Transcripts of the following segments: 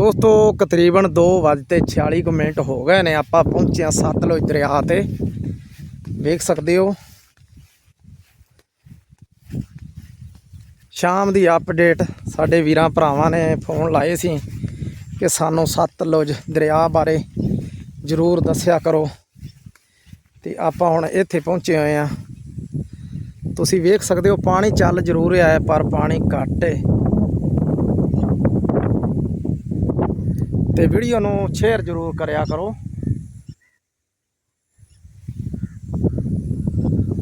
ਦੋਸਤੋ ਤਕਰੀਬਨ 2:46 ਕੁ ਮਿੰਟ ਹੋ ਗਏ ਨੇ। ਆਪਾਂ ਪਹੁੰਚੇ ਆ ਸਤਲੁਜ ਦਰਿਆ ਤੇ। ਵੇਖ ਸਕਦੇ ਹੋ। ਸ਼ਾਮ ਦੀ ਅਪਡੇਟ ਸਾਡੇ ਵੀਰਾਂ ਭਰਾਵਾਂ ਨੇ ਫੋਨ ਲਾਏ ਸੀ ਕਿ ਸਾਨੂੰ ਸਤਲੁਜ ਦਰਿਆ ਬਾਰੇ ਜ਼ਰੂਰ ਦੱਸਿਆ ਕਰੋ। ਤੇ ਆਪਾਂ ਹੁਣ ਇੱਥੇ ਪਹੁੰਚੇ ਹੋਏ ਆ ਤੁਸੀਂ ਵੇਖ ਸਕਦੇ ਹੋ, ਪਾਣੀ ਚੱਲ ਜ਼ਰੂਰ ਰਿਹਾ ਪਰ ਪਾਣੀ ਘੱਟ ਹੈ ਤੇ ਵੀਡੀਓ ਨੂੰ ਸ਼ੇਅਰ ਜ਼ਰੂਰ ਕਰਿਆ ਕਰੋ।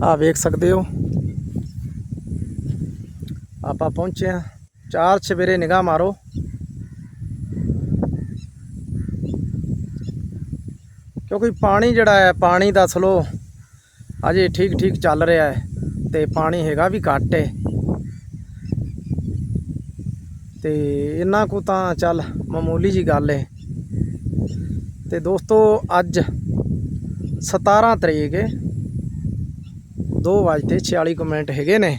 ਆ ਵੇਖ ਸਕਦੇ ਹੋ। ਆਪਾਂ ਪਹੁੰਚੇ ਆ ਚਾਰ ਸਵੇਰੇ ਨਿਗਾਹ ਮਾਰੋ। ਕਿਉਂਕਿ ਪਾਣੀ ਜਿਹੜਾ ਹੈ, ਪਾਣੀ ਦਾ ਸਲੋ ਅਜੇ ਠੀਕ ਠੀਕ ਚੱਲ ਰਿਹਾ ਹੈ ਤੇ ਪਾਣੀ ਹੈਗਾ ਵੀ ਘੱਟ ਹੈ। ਤੇ ਇੰਨਾ ਕੁ ਤਾਂ ਚੱਲ ਮਾਮੂਲੀ ਜੀ ਗੱਲ ਹੈ ਤੇ ਦੋਸਤੋ, ਅੱਜ 17 ਤਰੀਕ ਹੈ 2 ਵਜੇ 46 ਕੁ ਮਿੰਟ ਹੈਗੇ ਨੇ।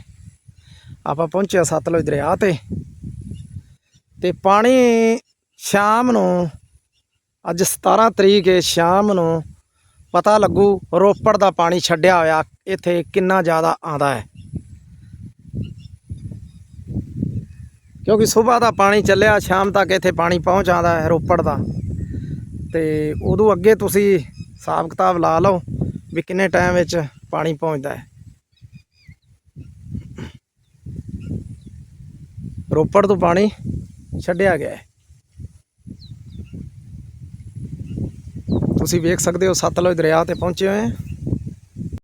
ਆਪਾਂ ਪਹੁੰਚਿਆ ਸਤਲੁਜ ਦਰਿਆ ਤੇ। ਤੇ ਪਾਣੀ ਸ਼ਾਮ ਨੂੰ, ਅੱਜ 17 ਤਰੀਕ ਹੈ ਸ਼ਾਮ ਨੂੰ ਪਤਾ ਲੱਗੂ ਰੋਪੜ ਦਾ ਪਾਣੀ ਛੱਡਿਆ ਹੋਇਆ ਇੱਥੇ ਕਿੰਨਾ ਜ਼ਿਆਦਾ ਆਂਦਾ ਹੈ। ਕਿਉਂਕਿ ਸਵੇਰ ਦਾ ਪਾਣੀ ਚੱਲਿਆ, ਸ਼ਾਮ ਤੱਕ ਇੱਥੇ ਪਾਣੀ ਪਹੁੰਚ ਆਉਂਦਾ ਹੈ ਰੋਪੜ ਦਾ। ਤੇ ਉਦੋਂ ਅੱਗੇ ਤੁਸੀਂ ਹਿਸਾਬ ਕਿਤਾਬ ਲਾ ਲਓ ਵੀ ਕਿੰਨੇ ਟਾਈਮ ਵਿੱਚ ਪਾਣੀ ਪਹੁੰਚਦਾ ਹੈ। ਰੋਪੜ ਤੋਂ ਪਾਣੀ ਛੱਡਿਆ ਗਿਆ ਹੈ। ਤੁਸੀਂ ਵੇਖ ਸਕਦੇ ਹੋ, ਸਤਲੁਜ ਦਰਿਆ ਤੇ ਪਹੁੰਚੇ ਹੋਏ ਹਾਂ।